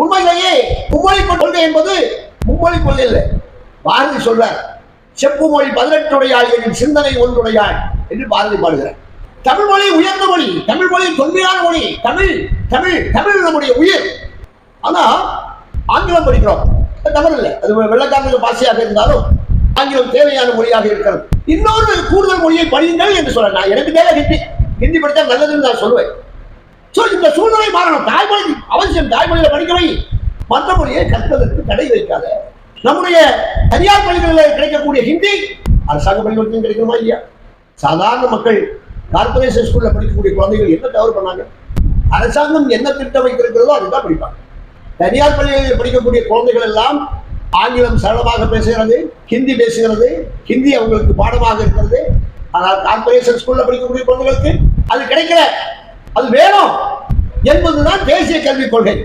உண்மையிலேயே மும்மொழி கொள்கை என்பது மும்மொழி கொள்கை இல்லை. பாரதி சொல்றார் செப்பு மொழி பதினெட்டுடையாள் என் சிந்தனை ஒன்றுடையாள் என்று பாரதி பாடுகிறார். தமிழ் மொழி உயர்ந்த மொழி தமிழ் மொழி தொன்மையான மொழி தமிழ் தமிழ் தமிழ் நம்முடைய உயிர். ஆனா ஆங்கிலம் படிக்கிறோம். அது தவறு இல்லை. அது வெள்ளக்காரனுக்கு பாசையாக இருந்தாலும் ஆங்கிலம் தேவையான மொழியாக இருக்கிறது இன்னொரு கூடுதல் மொழியை படியுங்கள் என்று சொல்ல நான் எனக்கு தேவை ஹிந்தி ஹிந்தி படித்தா நல்லதுன்னு நான் சொல்லுவேன் சோ இந்த சூழ்நிலை மாறணும். அவசியம் தாய்மொழியில படிக்கவை மற்ற மொழியை கற்பதற்கு தடை வைக்காத. நம்முடைய தனியார் பள்ளிகளில் கிடைக்கக்கூடிய ஹிந்தி அரசாங்க பள்ளிகளுக்கும் கிடைக்குமா இல்லையா? சாதாரண மக்கள் கார்பரேஷன் ஸ்கூல்ல படிக்கக்கூடிய குழந்தைகள் என்ன தவறு பண்ணாங்க? அரசாங்கம் என்ன திட்டம் வைத்திருக்கிறதோ அதுதான் படிப்பாங்க. தனியார் பள்ளிகளில் படிக்கக்கூடிய குழந்தைகள் எல்லாம் ஆங்கிலம் சரளமாக பேசுகிறது ஹிந்தி பேசுகிறது ஹிந்தி அவங்களுக்கு பாடமாக இருக்கிறது. ஆனால் கார்பரேஷன் ஸ்கூல்ல படிக்கக்கூடிய குழந்தைகளுக்கு அது கிடைக்கல. அது வேணும். என்பதுதான் தேசிய கல்விக் கொள்கை